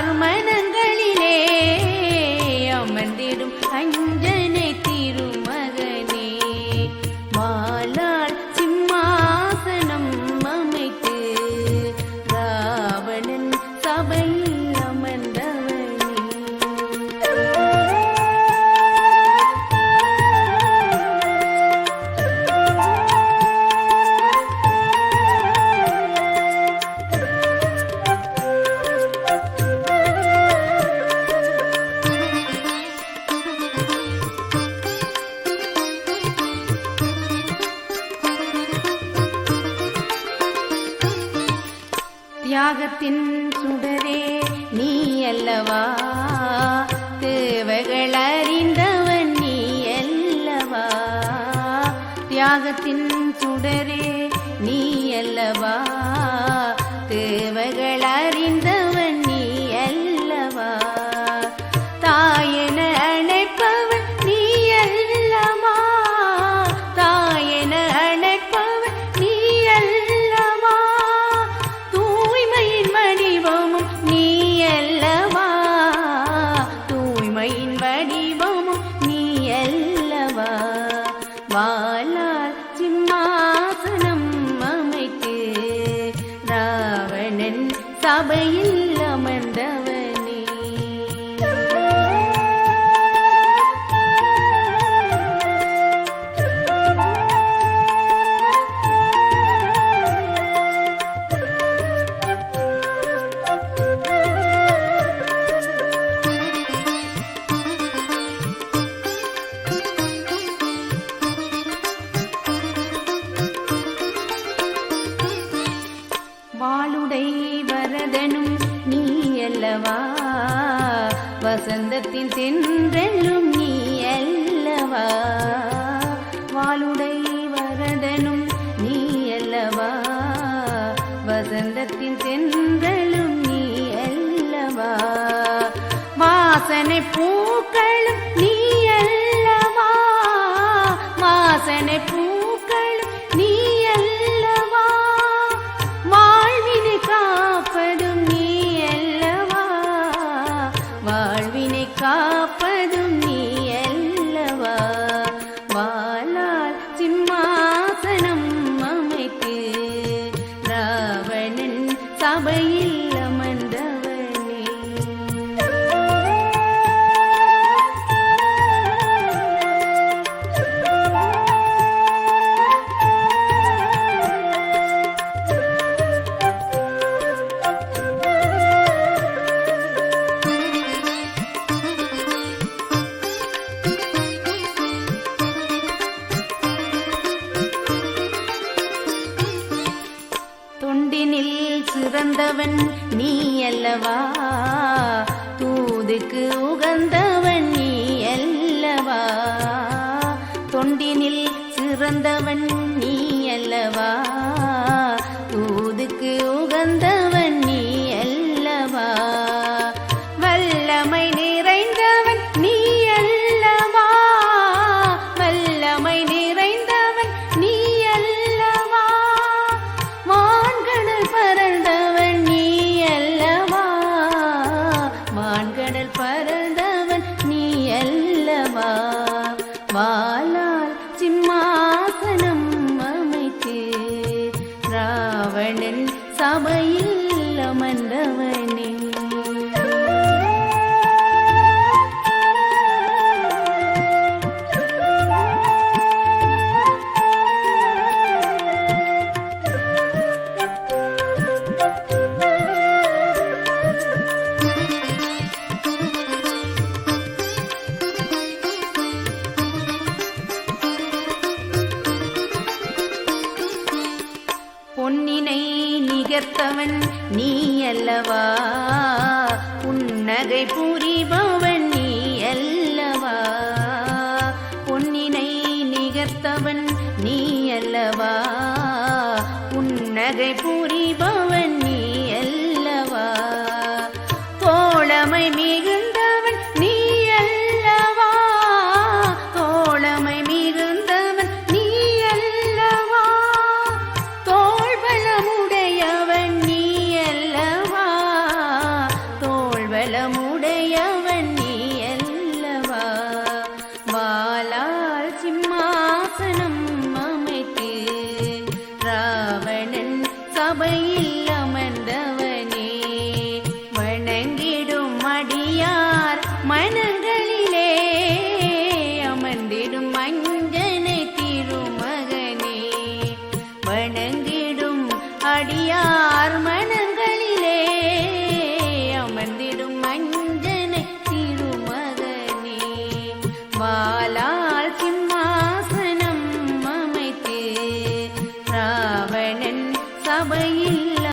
তার মানে தியாகத்தின் சுடரே நீ அல்லவா தேவைகள் அறிந்தவன் நீ அல்லவா தியாகத்தின் சுடரே நீ அல்லவா சபையில் வசந்தத்தின் சென்றெல்லும் நீ அல்லவா? வாளுடை வரதனும் நீ அல்லவா? வசந்தத்தின் சென்றெல்லும் நீ அல்லவா? வாசனை பூ காப்பதும் நீ அல்லவா? வாழால் சிம்மாசனம் அமைத்து ராவணன் சபையில் சிறந்தவன் நீ அல்லவா தூதுக்கு உகந்தவன் நீ அல்லவா தொண்டினில் சிறந்தவன் நீ அல்லவா தூதுக்கு உகந்தவன் பரதவன் நீ அல்லவா? வாழ பொன்னினை நிகர்த்தவன் நீ அல்லவா புன்னகை புரிபவன் நீ அல்லவா பொன்னினை நிகர்த்தவன் நீ அல்லவா புன்னகை புரி மணங்க